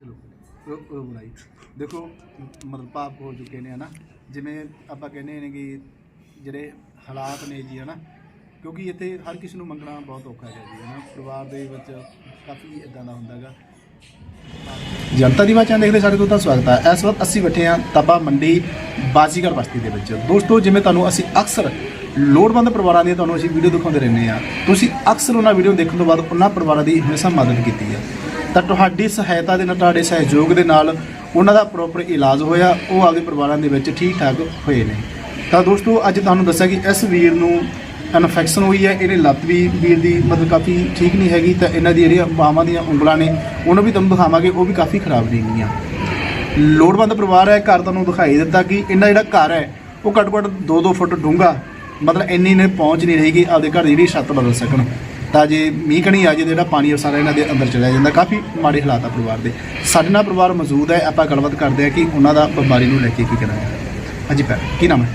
ਚਲੋ ਬਣਾਈ। ਦੇਖੋ, ਮਤਲਬ ਭਾਵ ਹੋ ਚੁੱਕੇ ਨੇ, ਹਨਾ? ਜਿਵੇਂ ਆਪਾਂ ਕਹਿੰਦੇ ਨੇ ਕਿ ਜਿਹੜੇ ਹਾਲਾਤ ਨੇ ਜੀ, ਹਨਾ? ਕਿਉਂਕਿ ਇੱਥੇ ਹਰ ਕਿਸੇ ਨੂੰ ਮੰਗਣਾ ਬਹੁਤ ਔਖਾ ਹੈ ਜੀ, ਹਨਾ? ਪਰਿਵਾਰ ਦੇ ਵਿੱਚ ਕਾਫੀ ਇਦਾਂ ਦਾ ਹੁੰਦਾਗਾ ਜਨਤਾ ਦੀ ਆਵਾਜ਼ਾਂ ਦੇਖਦੇ ਸਾਡੇ ਤੋਂ ਤਾਂ ਸਵਾਗਤ ਹੈ। ਇਸ ਵਕਤ ਅਸੀਂ ਬੈਠੇ ਹਾਂ ਤਬਾ ਮੰਡੀ ਬਾਜ਼ੀਗਰ ਬਸਤੀ ਦੇ ਵਿੱਚ। ਦੋਸਤੋ, ਜਿਵੇਂ ਤੁਹਾਨੂੰ ਅਸੀਂ ਅਕਸਰ ਲੋੜਵੰਦ ਪਰਿਵਾਰਾਂ ਦੀਆਂ ਤੁਹਾਨੂੰ ਅਸੀਂ ਵੀਡੀਓ ਦਿਖਾਉਂਦੇ ਰਹਿੰਦੇ ਆ ਤੁਸੀਂ ਅਕਸਰ ਉਹਨਾਂ ਵੀਡੀਓ ਦੇਖਣ ਤੋਂ ਬਾਅਦ ਉਹਨਾਂ ਪਰਿਵਾਰਾਂ ਦੀ ਹਮੇਸ਼ਾ ਮਦਦ ਕੀਤੀ ਹੈ। ਤਾਂ ਤੁਹਾਡੀ ਸਹਾਇਤਾ ਦੇ ਨਾਲ, ਤੁਹਾਡੇ ਸਹਿਯੋਗ ਦੇ ਨਾਲ ਉਹਨਾਂ ਦਾ ਪ੍ਰੋਪਰ ਇਲਾਜ ਹੋਇਆ, ਉਹ ਆਪਦੇ ਪਰਿਵਾਰਾਂ ਦੇ ਵਿੱਚ ਠੀਕ ਠਾਕ ਹੋਏ ਨੇ। ਤਾਂ ਦੋਸਤੋ, ਅੱਜ ਤੁਹਾਨੂੰ ਦੱਸਿਆ ਕਿ ਇਸ ਵੀਰ ਨੂੰ ਇਨਫੈਕਸ਼ਨ ਹੋਈ ਹੈ ਇਹਨੇ ਲੱਤ ਵੀ ਵੀਰ ਦੀ ਮਤਲਬ ਕਾਫੀ ਠੀਕ ਨਹੀਂ ਹੈਗੀ, ਤਾਂ ਇਹਨਾਂ ਦੀ ਜਿਹੜੀਆਂ ਬਾਹਾਂ ਦੀਆਂ ਉਂਗਲਾਂ ਨੇ, ਉਹਨਾਂ ਵੀ ਤੁਹਾਨੂੰ ਦਿਖਾਵਾਂਗੇ, ਉਹ ਵੀ ਕਾਫੀ ਖਰਾਬ ਨਹੀਂ ਗਈਆਂ ਲੋੜਵੰਦ ਪਰਿਵਾਰ ਹੈ, ਘਰ ਤੁਹਾਨੂੰ ਦਿਖਾਈ ਦਿੱਤਾ ਕਿ ਇਹਨਾਂ ਜਿਹੜਾ ਘਰ ਹੈ, ਉਹ ਘੱਟੋ ਘੱਟ 2-2 ਫੁੱਟ ਡੂੰਘਾ, ਮਤਲਬ ਇੰਨੀ ਨੇ ਪਹੁੰਚ ਨਹੀਂ ਰਹੀ ਕਿ ਆਪਦੇ ਘਰ ਦੀ ਜਿਹੜੀ ਛੱਤ ਬਦਲ ਸਕਣ। ਤਾਂ ਜੇ ਮੀਂਹ ਕਣੀ ਆ ਜੇ ਜਿਹੜਾ ਪਾਣੀ ਉਹ ਸਾਰਾ ਇਹਨਾਂ ਦੇ ਅੰਦਰ ਚਲਾ ਜਾਂਦਾ। ਕਾਫੀ ਮਾੜੇ ਹਾਲਾਤ ਆ ਪਰਿਵਾਰ ਦੇ। ਸਾਡੇ ਨਾਲ ਪਰਿਵਾਰ ਮੌਜੂਦ ਹੈ ਆਪਾਂ ਗੱਲਬਾਤ ਕਰਦੇ ਹਾਂ ਕਿ ਉਹਨਾਂ ਦਾ ਬਿਮਾਰੀ ਨੂੰ ਲੈ ਕੇ ਕੀ ਹੈ। ਹਾਂਜੀ ਭੈਣ ਕੀ ਨਾਮ ਹੈ?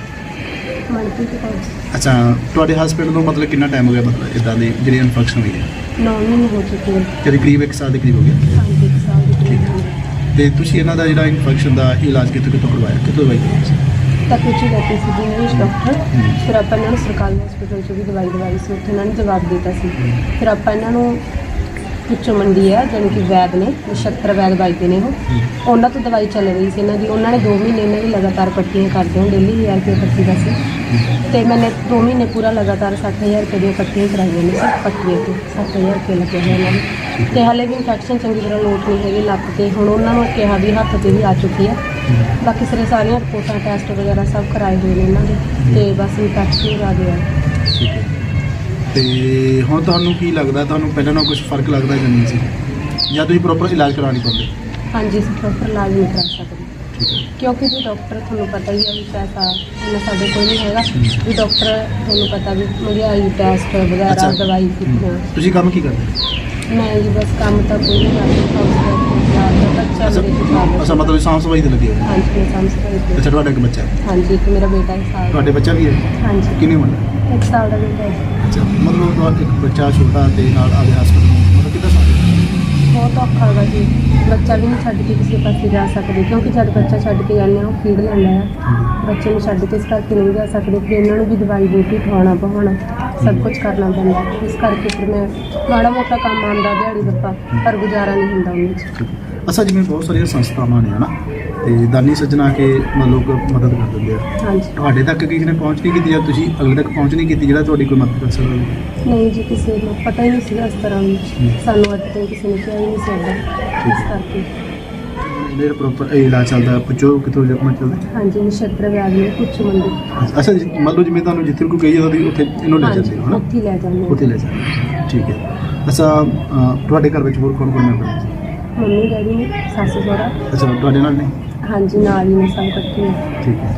ਮਨਪ੍ਰੀਤ ਕੌਰ। ਅੱਛਾ ਤੁਹਾਡੇ ਹਸਬੰਡ ਨੂੰ ਮਤਲਬ ਕਿੰਨਾ ਟਾਈਮ ਹੋ ਗਿਆ ਮਤਲਬ ਇਦਾਂ ਦੀ ਜਿਹੜੀ ਇਨਫੈਕਸ਼ਨ ਹੋਈ ਹੈ? ਨੌ ਮਹੀਨੇ ਹੋ ਚੁੱਕੇ ਹਨ ਕਰੀਬ ਕਰੀਬ 1 ਸਾਲ ਦੇ ਕਰੀਬ ਹੋ ਗਿਆ? ਪੰਜ ਇੱਕ ਸਾਲ ਦੀ ਠੀਕ ਹੈ। ਤੇ ਤੁਸੀਂ ਇਹਨਾਂ ਦਾ ਜਿਹੜਾ ਇਨਫੈਕਸ਼ਨ ਦਾ ਇਲਾਜ ਕਿੱਥੋਂ ਕਿੱਥੋਂ ਕਰਵਾਇਆ? ਕਿੱਥੋਂ ਦਵਾਈ ਕਰਵਾਈ ਤਾਂ ਕੁਝ ਲੈਤੀ ਸੀ ਜੀ ਡਾਕਟਰ ਫਿਰ ਆਪਾਂ ਇਹਨਾਂ ਨੂੰ ਸਰਕਾਰੀ ਹਸਪੀਟਲ 'ਚ ਵੀ ਦਵਾਈ ਦਵਾਈ ਸੀ, ਉੱਥੇ ਇਹਨਾਂ ਨੇ ਜਵਾਬ ਦਿੱਤਾ ਸੀ। ਫਿਰ ਆਪਾਂ ਇਹਨਾਂ ਨੂੰ ਪੁੱਛੋ ਮੰਡੀ ਆ ਜਾਣੀ ਕਿ ਵੈਦ ਨੇ, ਨਛੱਤਰ ਵੈਦ ਵਜਦੇ ਨੇ ਉਹ। ਉਹਨਾਂ ਤੋਂ ਦਵਾਈ ਚੱਲ ਰਹੀ ਸੀ ਇਹਨਾਂ ਦੀ। ਉਹਨਾਂ ਨੇ 2 ਮਹੀਨੇ ਇਹਨਾਂ ਦੀ ਲਗਾਤਾਰ ਪੱਟੀਆਂ ਕਰਦੇ ਹੋਣ ਡੇਲੀ 1000 ਰੁਪਏ ਪੱਟੀ ਦਾ ਸੀ। ਤੇ ਮੈਨੇ 2 ਮਹੀਨੇ ਪੂਰਾ ਲਗਾਤਾਰ 60000 ਰੁਪਏ ਦੀਆਂ ਪੱਟੀਆਂ ਕਰਾਈਆਂ ਨੇ ਸਿਰਫ ਪੱਟੀਆਂ ਤੇ 60000 ਰੁਪਏ ਲੱਗੇ ਹੋਏ ਇਹਨਾਂ ਨੂੰ। ਤੇ ਹਾਲੇ ਵੀ ਇਨਫੈਕਸ਼ਨ ਚੰਗੀ ਤਰ੍ਹਾਂ ਲੋਟ ਨਹੀਂ ਹੈਗੀ, ਲੱਤ ਤੇ। ਹੁਣ ਉਹਨਾਂ ਨੂੰ ਕਿਹਾ ਵੀ ਹੱਥ ਤੇ ਵੀ ਆ ਚੁੱਕੀ ਹੈ ਬਾਕੀ ਸਾਰੇ ਸਾਰੀਆਂ ਰਿਪੋਰਟਾਂ ਟੈਸਟ ਵਗੈਰਾ ਸਭ ਕਰਾਏ ਹੋਏ ਨੇ ਇਹਨਾਂ ਦੇ ਤੇ ਬਸ ਇਨਫੈਕਸ਼ਨ ਆ ਗਿਆ। ਠੀਕ ਹੈ। ਤੇ ਹੁਣ ਤੁਹਾਨੂੰ ਕੀ ਲੱਗਦਾ ਤੁਹਾਨੂੰ ਪਹਿਲਾਂ ਨਾਲੋਂ ਕੁਝ ਫ਼ਰਕ ਲੱਗਦਾ ਜਾਂ ਨਹੀਂ ਸੀ? ਜਾਂ ਤੁਸੀਂ ਪ੍ਰੋਪਰ ਇਲਾਜ ਕਰਾ ਨਹੀਂ ਪਾਉਂਦੇ ਹਾਂਜੀ ਅਸੀਂ ਪ੍ਰੋਪਰ ਇਲਾਜ ਨਹੀਂ ਕਰਾ ਸਕਦੇ। ਠੀਕ ਹੈ। ਕਿਉਂਕਿ ਵੀ ਡਾਕਟਰ ਤੁਹਾਨੂੰ ਪਤਾ ਹੀ ਹੈ ਵੀ ਪੈਸਾ ਇੰਨਾ ਸਾਡੇ ਕੋਲ ਨਹੀਂ ਹੈਗਾ। ਵੀ ਡਾਕਟਰ ਤੁਹਾਨੂੰ ਪਤਾ ਵੀ ਮਹਿੰਗਾਈ ਟੈਸਟ ਵਗੈਰਾ ਅੱਛਾ। ਦਵਾਈ ਕਿੱਥੋਂ ਤੁਸੀਂ ਕੰਮ ਕੀ ਕਰਦੇ? ਮੈਂ ਜੀ ਬਸ ਕੰਮ ਤਾਂ ਕੋਈ ਨਹੀਂ ਕਰਦੀ ਹਾਊਸ ਅੱਛਾ ਮਤਲਬ ਸਾਂਭ ਸਫ਼ਾਈ ਤੇ ਲੱਗੇ ਹੋਏ ਹੋ। ਹਾਂਜੀ ਮੈਂ ਸਮਝ ਸਕਦੀ ਅੱਛਾ ਤੁਹਾਡਾ ਇੱਕ ਬੱਚਾ ਹੈ। ਹਾਂਜੀ ਇੱਕ ਮੇਰਾ ਬੇਟਾ ਇੱਕ ਸਾਲ ਦਾ। ਤੁਹਾਡੇ ਬੱਚਾ ਵੀ ਹੈ? ਹਾਂਜੀ। ਕਿੰਨੀ ਹੈ? ਇੱਕ ਸਾਲ ਦਾ ਬੇਟਾ ਹੈ। ਅੱਛਾ ਮਤਲਬ ਤੁਹਾਡਾ ਇੱਕ ਬੱਚਾ ਛੋਟਾ ਤੇ ਨਾਲ ਆਦੇ ਹਸਪਤਾਲ ਮਤਲਬ ਕਿੱਦਾਂ ਸਾਂਭਦੇ ਬਹੁਤ ਔਖਾ ਵਾ ਜੀ। ਬੱਚਾ ਵੀ ਨਹੀਂ ਛੱਡ ਕੇ ਕਿਸੇ ਪਾਸੇ ਜਾ ਸਕਦੇ ਕਿਉਂਕਿ ਜਦ ਬੱਚਾ ਛੱਡ ਕੇ ਜਾਂਦੇ ਆ ਉਹ ਫੀਡ ਲੈਂਦਾ ਆ। ਬੱਚੇ ਨੂੰ ਛੱਡ ਕੇ ਇਸ ਕਰਕੇ ਨਹੀਂ ਜਾ ਸਕਦੇ ਫਿਰ ਇਹਨਾਂ ਨੂੰ ਵੀ ਦਵਾਈ ਬੂਟੀ ਖਵਾਉਣਾ ਪਵਾਉਣਾ ਸਭ ਕੁਝ ਕਰਨਾ ਪੈਂਦਾ। ਇਸ ਕਰਕੇ ਫਿਰ ਮੈਂ ਮਾੜਾ ਮੋਟਾ ਕੰਮ ਆਉਂਦਾ ਦਿਹਾੜੀ ਦੱਪਾ ਪਰ ਗੁਜ਼ਾਰਾ ਨਹੀਂ ਹੁੰਦਾ ਉਹਦੇ 'ਚ ਹੈ। ਅੱਛਾ ਜਿਵੇਂ ਬਹੁਤ ਸਾਰੀਆਂ ਸੰਸਥਾਵਾਂ ਨੇ ਹਨਾ? ਤੇ ਦਾਨੀ ਸੱਜਣਾ ਕੇ ਮਤਲਬ ਮਦਦ ਕਰ ਦਿੰਦੇ ਆ। ਹਾਂਜੀ। ਤੁਹਾਡੇ ਤੱਕ ਕਿਸੇ ਨੇ ਪਹੁੰਚ ਨਹੀਂ ਕੀਤੀ ਜਾਂ ਤੁਸੀਂ ਅਗਲੇ ਤੱਕ ਪਹੁੰਚ ਨਹੀਂ ਕੀਤੀ ਜਿਹੜਾ ਤੁਹਾਡੀ ਕੋਈ ਮਦਦ ਕਰ ਸਕਦਾ ਨਹੀਂ ਜੀ ਕਿਸੇ ਨੂੰ ਪਤਾ ਹੀ ਨਹੀਂ ਸੀਗਾ ਇਸ ਤਰ੍ਹਾਂ ਵੀ। ਸਾਨੂੰ ਅੱਜ ਤੱਕ ਕਿਸੇ ਨੇ ਕਿਹਾ ਹੀ ਨਹੀਂ ਸੀ ਏਦਾਂ। ਇਸ ਕਰਕੇ। ਮੇਰੇ ਪ੍ਰੋਪਰ ਇਲਾਜ ਚੱਲਦਾ ਪੁੱਛੋ ਕਿੱਥੋਂ ਜਕਮਾ ਚੱਲਦਾ ਹਾਂਜੀ ਨਛੱਤਰ ਵਿਆਜ ਨੇ ਕੁਛ ਮੰਡੀ ਅੱਛਾ ਜੀ, ਮੰਨ ਲਓ ਜਿਵੇਂ ਤੁਹਾਨੂੰ ਜਿੱਥੇ ਕੋਈ ਕਹੀ ਜਾਂਦੀ ਉੱਥੇ ਇਹਨੂੰ ਲੈ ਜਾਂਦੇ ਹੋ ਉੱਥੇ ਹੀ ਲੈ ਜਾਂਦੇ ਹਾਂ। ਉੱਥੇ ਲੈ ਜਾਂਦੇ ਠੀਕ ਹੈ। ਅੱਛਾ ਤੁਹਾਡੇ ਘਰ ਵਿੱਚ ਹੋਰ ਕੌਣ ਕੌਣ ਮੈਂਬਰ ਨੇ? ਮੰਮੀ ਡੈਡੀ ਨੇ ਸੱਸ ਸਹੁਰਾ। ਅੱਛਾ ਤੁਹਾਡੇ ਨਾਲ ਨੇ? ਹਾਂਜੀ ਨਾਲ ਹੀ ਨੇ ਸਭ ਇਕੱਠੇ। ਨੇ। ਠੀਕ ਹੈ।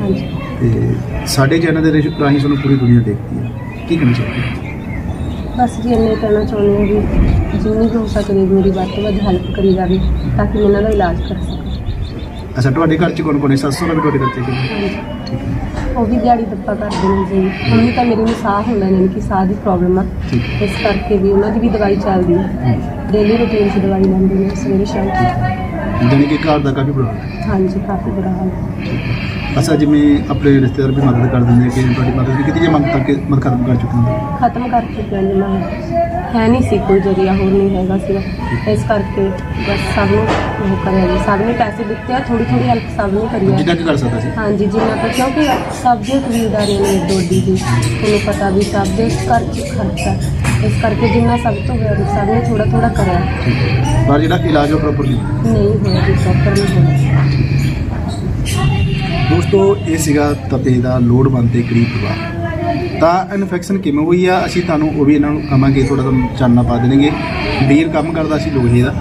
ਹਾਂਜੀ। ਤੇ ਸਾਡੇ ਚੈਨਲ ਦੇ ਰਾਹੀਂ ਰਾਹੀਂ ਸਾਨੂੰ ਪੂਰੀ ਦੁਨੀਆ ਦੇਖਦੀ ਹੈ। ਕੀ ਕਹਿਣਾ ਚਾਹੁੰਦੇ ਹੋ? ਬਸ ਜੀ ਇੰਨੇ ਕਹਿਣਾ ਚਾਹੁੰਦੀ ਹਾਂ ਵੀ ਜਿੰਨੀ ਕੁ ਹੋ ਸਕਦੀ ਮੇਰੀ ਵੱਧ ਤੋਂ ਵੱਧ ਹੈਲਪ ਕਰੀ ਜਾਵੇ ਤਾਂ ਕਿ ਮੈਂ ਇਹਨਾਂ ਦਾ ਇਲਾਜ ਕਰ ਸਕਾਂ। ਅੱਛਾ ਤੁਹਾਡੇ ਘਰ ਚ ਕੌਣ ਕੌਣ ਹੈ? ਸੱਸ ਸਹੁਰਾ ਵੀ ਤੁਹਾਡੇ ਘਰ ਚ ਨੇ? ਹਾਂਜੀ। ਠੀਕ ਹੈ ਉਹ ਵੀ ਦਿਹਾੜੀ ਦੱਪਾ ਕਰਦੇ ਨੇ ਜੀ। ਮੰਮੀ ਤਾਂ ਮੇਰੀ ਨੂੰ ਸਾਹ ਹੁੰਦਾ ਨੇ ਕਿ ਸਾਹ ਦੀ ਪ੍ਰੋਬਲਮ ਆ। ਠੀਕ। ਹੈ ਇਸ ਕਰਕੇ ਵੀ ਉਹਨਾਂ ਦੀ ਵੀ ਦਵਾਈ ਚੱਲਦੀ ਹੈ। ਡੇਲੀ ਰੂਟੀਨ 'ਚ ਦਵਾਈ ਲੈਂਦੇ ਨੇ ਸਵੇਰੇ ਸ਼ਾਮ ਜਾਣੀ ਕਿ ਘਰ ਦਾ ਕਾਫੀ ਪ੍ਰੋਬਲਮ ਹੈ। ਹਾਂਜੀ ਕਾਫੀ ਬੁਰਾ ਹਾਲ ਹੈ। ਅੱਛਾ ਜਿਵੇਂ ਆਪਣੇ ਰਿਸ਼ਤੇਦਾਰ ਵੀ ਮਦਦ ਕਰ ਦਿੰਦੇ ਕਿ ਤੁਹਾਡੀ ਮਦਦ ਵੀ ਕੀਤੀ ਜੇ ਮੰਗ ਕਰਕੇ ਮਦਦ ਖਤਮ ਕਰ ਚੁੱਕੇ ਹੁੰਦੇ ਖਤਮ ਕਰ ਚੁੱਕੇ ਹਾਂ ਜੀ ਮੈਂ। ਹੈ ਨਹੀਂ ਸੀ ਕੋਈ ਜ਼ਰੀਆ ਹੋਰ ਨਹੀਂ ਹੈਗਾ ਸੀਗਾ। ਇਸ ਕਰਕੇ ਬਸ ਸਭ ਨੂੰ ਉਹ ਕਰਿਆ ਜੀ। ਸਭ ਨੇ ਪੈਸੇ ਦਿੱਤੇ ਆ ਥੋੜੀ ਥੋੜੀ ਹੈਲਪ ਸਭ ਨੇ ਕਰੀ ਆ। ਜਿੰਨਾ ਕੁ ਕਰ ਸਕਦਾ ਸੀ? ਹਾਂਜੀ ਜਿੰਨਾ ਕੁ ਕਿਉਂਕਿ ਸਭ ਦੀਆਂ ਕਬੀਲਦਾਰੀਆਂ ਨੇ ਦੋਡੀ ਦੀ ਤੁਹਾਨੂੰ ਪਤਾ ਵੀ ਸਭ ਦੇ ਘਰ 'ਚ ਖਰਚਾ। ਇਸ ਕਰਕੇ ਜਿੰਨਾ ਸਭ ਤੋਂ ਹੋਇਆ ਸਭ ਨੇ ਥੋੜਾ ਥੋੜਾ ਕਰਿਆ। ਪਰ ਜਿਹੜਾ ਇਲਾਜ ਉਹ ਪ੍ਰੋਪਰ ਨਹੀਂ ਹੋਇਆ। ਜੀ ਪ੍ਰੋਪਰ ਨਹੀਂ ਹੋਇਆ। ਦੋਸਤੋ ਇਹ ਸੀਗਾ ਤਪੇ ਦਾ ਲੋੜਵੰਦ ਦੇ ਕਰੀਬ ਪਰਿਵਾਰ। ਤਾਂ ਇਨਫੈਕਸ਼ਨ ਕਿਵੇਂ ਹੋਈ ਆ, ਅਸੀਂ ਤੁਹਾਨੂੰ ਉਹ ਵੀ ਇਹਨਾਂ ਨੂੰ ਕਹਾਂਗੇ ਥੋੜਾ ਤੁਹਾਨੂੰ ਚਾਨਣਾ ਪਾ ਦੇਣਗੇ। ਵੀਰ ਕੰਮ ਕਰਦਾ ਸੀ ਲੋਹੇ ਦਾ।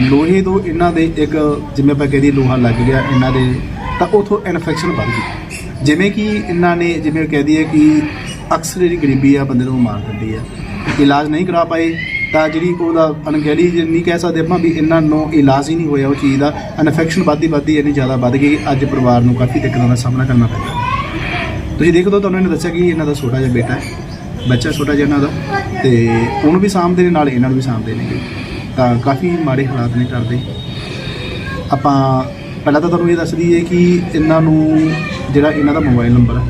ਲੋਹੇ ਤੋਂ ਇਹਨਾਂ ਦੇ ਇੱਕ, ਜਿਵੇਂ ਆਪਾਂ ਕਹਦੇ ਲੋਹਾ ਲੱਗ ਗਿਆ ਇਹਨਾਂ ਦੇ, ਤਾਂ ਉਥੋਂ ਇਨਫੈਕਸ਼ਨ ਵੱਧ ਗਈ। ਜਿਵੇਂ ਕਿ ਇਹਨਾਂ ਨੇ, ਜਿਵੇਂ ਕਹਿ ਦਈਏ ਕਿ ਅਕਸਰ ਜਿਹੜੀ ਗਰੀਬੀ ਆ, ਬੰਦੇ ਨੂੰ ਮਾਰ ਦਿੰਦੀ ਆ। ਇਲਾਜ ਨਹੀਂ ਕਰਾ ਪਾਏ, ਤਾਂ ਜਿਹੜੀ ਉਹਦਾ ਅਣਗਹਿਲੀ ਜੇ ਨਹੀਂ ਕਹਿ ਸਕਦੇ ਆਪਾਂ ਵੀ ਇਹਨਾਂ ਨੂੰ ਇਲਾਜ ਹੀ ਨਹੀਂ ਹੋਇਆ ਉਹ ਚੀਜ਼ ਦਾ ਇਨਫੈਕਸ਼ਨ ਵੱਧਦੀ ਵੱਧਦੀ ਇੰਨੀ ਜ਼ਿਆਦਾ ਵੱਧ ਗਈ, ਅੱਜ ਪਰਿਵਾਰ ਨੂੰ ਕਾਫੀ ਦਿੱਕਤਾਂ ਦਾ ਸਾਹਮਣਾ ਕਰਨਾ ਪੈਂਦਾ ਤੁਸੀਂ ਦੇਖ ਲਓ ਤੁਹਾਨੂੰ ਇਹਨੇ ਦੱਸਿਆ ਕਿ ਇਹਨਾਂ ਦਾ ਛੋਟਾ ਜਿਹਾ ਬੇਟਾ ਹੈ, ਬੱਚਾ ਛੋਟਾ ਜਿਹਾ ਇਹਨਾਂ ਦਾ, ਤੇ ਉਹਨੂੰ ਵੀ ਸਾਂਭਦੇ ਨੇ, ਨਾਲ ਇਹਨਾਂ ਨੂੰ ਵੀ ਸਾਂਭਦੇ ਨੇਗੇ ਤਾਂ ਕਾਫੀ ਮਾੜੇ ਹਾਲਾਤ ਨੇ ਕਰਦੇ ਆਪਾਂ ਪਹਿਲਾਂ ਤਾਂ ਤੁਹਾਨੂੰ ਇਹ ਦੱਸ ਦਈਏ ਕਿ ਇਹਨਾਂ ਨੂੰ ਜਿਹੜਾ ਇਹਨਾਂ ਦਾ ਮੋਬਾਈਲ ਨੰਬਰ ਹੈ,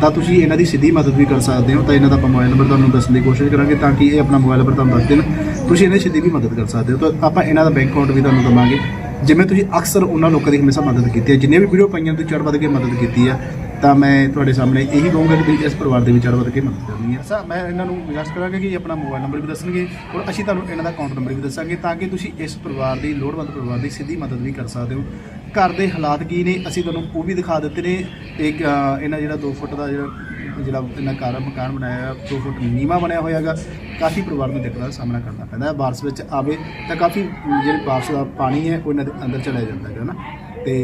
ਤਾਂ ਤੁਸੀਂ ਇਹਨਾਂ ਦੀ ਸਿੱਧੀ ਮਦਦ ਵੀ ਕਰ ਸਕਦੇ ਹੋ, ਤਾਂ ਇਹਨਾਂ ਦਾ ਆਪਾਂ ਮੋਬਾਈਲ ਨੰਬਰ ਤੁਹਾਨੂੰ ਦੱਸਣ ਦੀ ਕੋਸ਼ਿਸ਼ ਕਰਾਂਗੇ ਤਾਂ ਕਿ ਇਹ ਆਪਣਾ ਮੋਬਾਈਲ ਨੰਬਰ ਤੁਹਾਨੂੰ ਦੱਸ ਦੇਣ। ਤੁਸੀਂ ਇਹਨਾਂ ਦੀ ਸਿੱਧੀ ਵੀ ਮਦਦ ਕਰ ਸਕਦੇ ਹੋ, ਤਾਂ ਆਪਾਂ ਇਹਨਾਂ ਦਾ ਬੈਂਕ ਅਕਾਊਂਟ ਵੀ ਤੁਹਾਨੂੰ ਦਵਾਂਗੇ। ਜਿਵੇਂ ਤੁਸੀਂ ਅਕਸਰ ਉਹਨਾਂ ਲੋਕਾਂ ਦੀ ਹਮੇਸ਼ਾ ਮਦਦ ਕੀਤੀ ਹੈ, ਜਿੰਨੇ ਵੀ ਵੀਡੀਓ ਪਾਈਆਂ, ਤੁਸੀਂ ਚੜ੍ਹ ਵੱਧ ਕੇ ਮਦਦ ਕੀਤੀ ਹੈ। ਤਾਂ ਮੈਂ ਤੁਹਾਡੇ ਸਾਹਮਣੇ ਇਹੀ ਕਹੂੰਗਾ ਕਿ ਤੁਸੀਂ ਇਸ ਪਰਿਵਾਰ ਦੇ ਵਿਚਾਰ ਚੜ੍ਹ ਵੱਧ ਕੇ ਮਦਦ ਕਰਨੀ ਹੈ। ਸਰ ਮੈਂ ਇਹਨਾਂ ਨੂੰ ਵਿਸ਼ਵਾਸ ਕਰਾਂਗਾ ਕਿ ਆਪਣਾ ਮੋਬਾਈਲ ਨੰਬਰ ਵੀ ਦੱਸਣਗੇ ਔਰ ਅਸੀਂ ਤੁਹਾਨੂੰ ਇਹਨਾਂ ਦਾ ਅਕਾਊਂਟ ਨੰਬਰ ਵੀ ਦੱਸਾਂਗੇ ਤਾਂ ਕਿ ਤੁਸੀਂ ਇਸ ਪਰਿਵਾਰ ਦੀ ਲੋੜਵੰਦ ਪਰਿਵਾਰ ਦੀ ਸਿੱਧੀ ਮਦਦ ਵੀ ਕਰ ਸਕਦੇ ਹੋ। ਘਰ ਦੇ ਹਾਲਾਤ ਕੀ ਨੇ? ਅਸੀਂ ਤੁਹਾਨੂੰ ਉਹ ਵੀ ਦਿਖਾ ਦਿੱਤੇ ਨੇ। ਇੱਕ ਇਹਨਾਂ ਜਿਹੜਾ 2 ਫੁੱਟ ਦਾ ਜਿਹੜਾ ਜਿਹੜਾ ਇਹਨਾਂ ਘਰ ਮਕਾਨ ਬਣਾਇਆ 2 ਫੁੱਟ ਨੀਵਾ ਬਣਿਆ ਹੋਇਆ ਹੈਗਾ। ਕਾਫੀ ਪਰਿਵਾਰ ਨੂੰ ਦਿੱਕਤਾਂ ਦਾ ਸਾਹਮਣਾ ਕਰਨਾ ਪੈਂਦਾ ਹੈ। ਬਾਰਿਸ਼ ਵਿੱਚ ਆਵੇ ਤਾਂ ਕਾਫੀ ਜਿਹੜੇ ਬਾਰਿਸ਼ ਦਾ ਪਾਣੀ ਹੈ ਉਹ ਇਹਨਾਂ ਦੇ ਅੰਦਰ ਚਲਾ ਜਾਂਦਾ ਹੈਗਾ ਨਾ। ਤੇ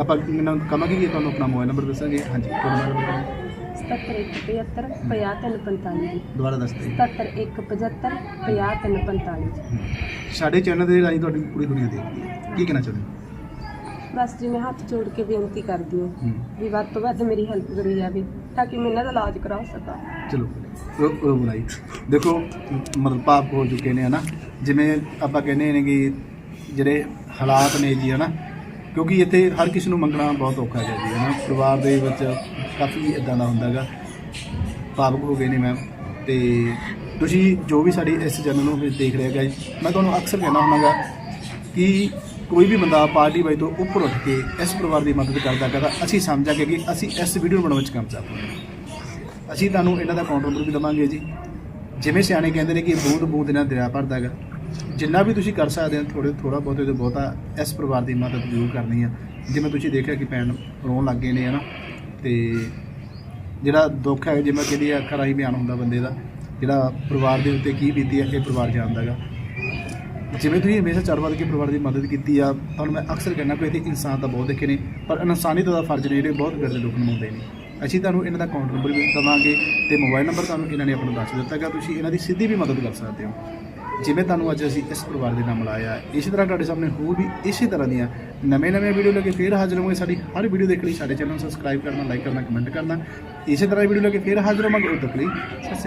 ਆਪਾਂ ਇਹਨਾਂ ਨੂੰ ਕਹਾਂਗੇ ਕਿ ਤੁਹਾਨੂੰ ਆਪਣਾ ਮੋਬਾਈਲ ਨੰਬਰ ਦੱਸਾਂਗੇ। ਹਾਂਜੀ ਤੁਹਾਡਾ ਨੰਬਰ 7175 5345 ਜੀ ਦੁਬਾਰਾ ਦੱਸ ਦਿਓ। 7175 5345 ਸਾਡੇ ਚੈਨਲ ਦੇ ਰਾਹੀਂ ਤੁਹਾਡੀ ਪੂਰੀ ਦੁਨੀਆ ਦੇਖਦੀ ਹੈ। ਕੀ ਕਹਿਣਾ ਚਾਹੁੰਦੇ ਹੋ? ਬਸ ਜੀ ਮੈਂ ਹੱਥ ਜੋੜ ਕੇ ਬੇਨਤੀ ਕਰਦੀ ਹਾਂ ਹੂੰ। ਵੀ ਵੱਧ ਤੋਂ ਵੱਧ ਮੇਰੀ ਹੈਲਪ ਕਰੀ ਜਾਵੇ। ਤਾਂ ਕਿ ਮੈਂ ਇਹਨਾਂ ਦਾ ਇਲਾਜ ਕਰਾ ਸਕਾਂ। ਚਲੋ, ਉਹ ਉਹ ਬਣਾਈ ਦੇਖੋ, ਮਤਲਬ ਪਾਪ ਹੋ ਚੁੱਕੇ ਨੇ, ਹਨਾ? ਜਿਵੇਂ ਆਪਾਂ ਕਹਿੰਦੇ ਨੇ ਕਿ ਜਿਹੜੇ ਹਾਲਾਤ ਨੇ ਜੀ, ਹਨਾ? ਕਿਉਂਕਿ ਇੱਥੇ ਹਰ ਕਿਸੇ ਨੂੰ ਮੰਗਣਾ ਬਹੁਤ ਔਖਾ ਹੈ ਜੀ, ਹਨਾ? ਪਰਿਵਾਰ ਦੇ ਵਿੱਚ ਕਾਫੀ ਇਦਾਂ ਦਾ ਹੁੰਦਾਗਾ ਭਾਵੁਕ ਹੋ ਗਏ ਨੇ ਮੈਮ ਤੇ ਤੁਸੀਂ ਜੋ ਵੀ ਸਾਡੀ ਇਸ ਚੈਨਲ ਨੂੰ ਵੀ ਦੇਖ ਰਹੇ ਹੈਗਾ ਜੀ ਮੈਂ ਤੁਹਾਨੂੰ ਅਕਸਰ ਕਹਿਣਾ ਹੁੰਦਾਗਾ ਕਿ ਕੋਈ ਵੀ ਬੰਦਾ ਪਾਰਟੀ ਬਾਈ ਤੋਂ ਉੱਪਰ ਉੱਠ ਕੇ ਇਸ ਪਰਿਵਾਰ ਦੀ ਮਦਦ ਕਰਦਾ ਕਰਦਾ ਅਸੀਂ ਸਮਝਾਂਗੇ ਕਿ ਅਸੀਂ ਇਸ ਵੀਡੀਓ ਬਣਾਉਣ ਵਿੱਚ ਕਾਮਯਾਬ ਹੋਵਾਂਗੇ ਅਸੀਂ ਤੁਹਾਨੂੰ ਇਹਨਾਂ ਦਾ ਅਕਾਊਂਟ ਨੰਬਰ ਵੀ ਦਵਾਂਗੇ ਜੀ। ਜਿਵੇਂ ਸਿਆਣੇ ਕਹਿੰਦੇ ਨੇ ਕਿ ਬੂੰਦ ਬੂੰਦ ਨਾਲ ਦਰਿਆ ਭਰਦਾ ਹੈਗਾ। ਜਿੰਨਾ ਵੀ ਤੁਸੀਂ ਕਰ ਸਕਦੇ ਹੋ ਥੋੜੇ ਥੋੜਾ ਬਹੁਤੇ ਤੋਂ ਬਹੁਤਾ ਇਸ ਪਰਿਵਾਰ ਦੀ ਮਦਦ ਜ਼ਰੂਰ ਕਰਨੀ ਆ। ਜਿਵੇਂ ਤੁਸੀਂ ਦੇਖਿਆ ਕਿ ਭੈਣ ਰੋਣ ਲੱਗ ਗਏ ਨੇ, ਹਨਾ? ਤੇ ਜਿਹੜਾ ਦੁੱਖ ਹੈ, ਜਿਵੇਂ ਕਿਹਦੀ ਅੱਖਾਂ ਰਾਹੀਂ ਬਿਆਨ ਹੁੰਦਾ ਬੰਦੇ ਦਾ। ਜਿਹੜਾ ਪਰਿਵਾਰ ਦੇ ਉੱਤੇ ਕੀ ਬੀਤੀ ਹੈ, ਇਹ ਪਰਿਵਾਰ ਜਾਣਦਾ ਹੈਗਾ। ਜਿਵੇਂ ਤੁਸੀਂ ਹਮੇਸ਼ਾ ਚੜ ਵੱਧ ਕੇ ਪਰਿਵਾਰ ਦੀ ਮਦਦ ਕੀਤੀ ਆ, ਤੁਹਾਨੂੰ ਮੈਂ ਅਕਸਰ ਕਹਿੰਦਾ ਕਿ ਇੱਥੇ ਇਨਸਾਨ ਤਾਂ ਬਹੁਤ ਦੇਖੇ ਨੇ, ਪਰ ਇਨਸਾਨੀਅਤ ਦਾ ਫਰਜ਼ ਨੇ ਜਿਹੜੇ ਬਹੁਤ ਕਰਦੇ ਲੋਕ ਨਿਭਾਉਂਦੇ ਨੇ। ਅਸੀਂ ਤੁਹਾਨੂੰ ਇਹਨਾਂ ਦਾ ਅਕਾਊਂਟ ਨੰਬਰ ਵੀ ਦਵਾਂਗੇ ਤੇ ਮੋਬਾਈਲ ਨੰਬਰ ਤੁਹਾਨੂੰ ਇਹਨਾਂ ਨੇ ਆਪਣਾ ਦੱਸ ਦਿੱਤਾ ਹੈਗਾ, ਤੁਸੀਂ ਇਹਨਾਂ ਦੀ ਸਿੱਧੀ ਵੀ ਮਦਦ ਕਰ ਸਕਦੇ ਹੋ। ਜਿਵੇਂ ਤੁਹਾਨੂੰ ਅੱਜ ਅਸੀਂ ਇਸ ਪਰਿਵਾਰ ਦੇ ਨਾਲ ਮਿਲਾਇਆ, ਇਸੇ ਤਰ੍ਹਾਂ ਤੁਹਾਡੇ ਸਾਹਮਣੇ ਹੋਰ ਵੀ ਇਸੇ ਤਰ੍ਹਾਂ ਦੀਆਂ ਨਵੇਂ ਨਵੇਂ ਵੀਡੀਓ ਲੈ ਕੇ ਫੇਰ ਹਾਜ਼ਰ ਹੋਵਾਂਗੇ। ਸਾਡੀ ਹਰ ਵੀਡੀਓ ਦੇਖ ਲਈ, ਸਾਡੇ ਚੈਨਲ ਨੂੰ ਸਬਸਕ੍ਰਾਈਬ ਕਰਨਾ ਲਾਈਕ ਕਰਨਾ ਕਮੈਂਟ ਕਰਨਾ। ਇਸੇ ਤਰ੍ਹਾਂ ਦੀ ਵੀਡੀਓ ਲੈ ਕੇ ਫੇਰ ਹਾਜ਼ਰ ਹੋਵਾਂਗੇ ਉਦੋਂ ਤੱਕ ਲਈ, ਸਤਿ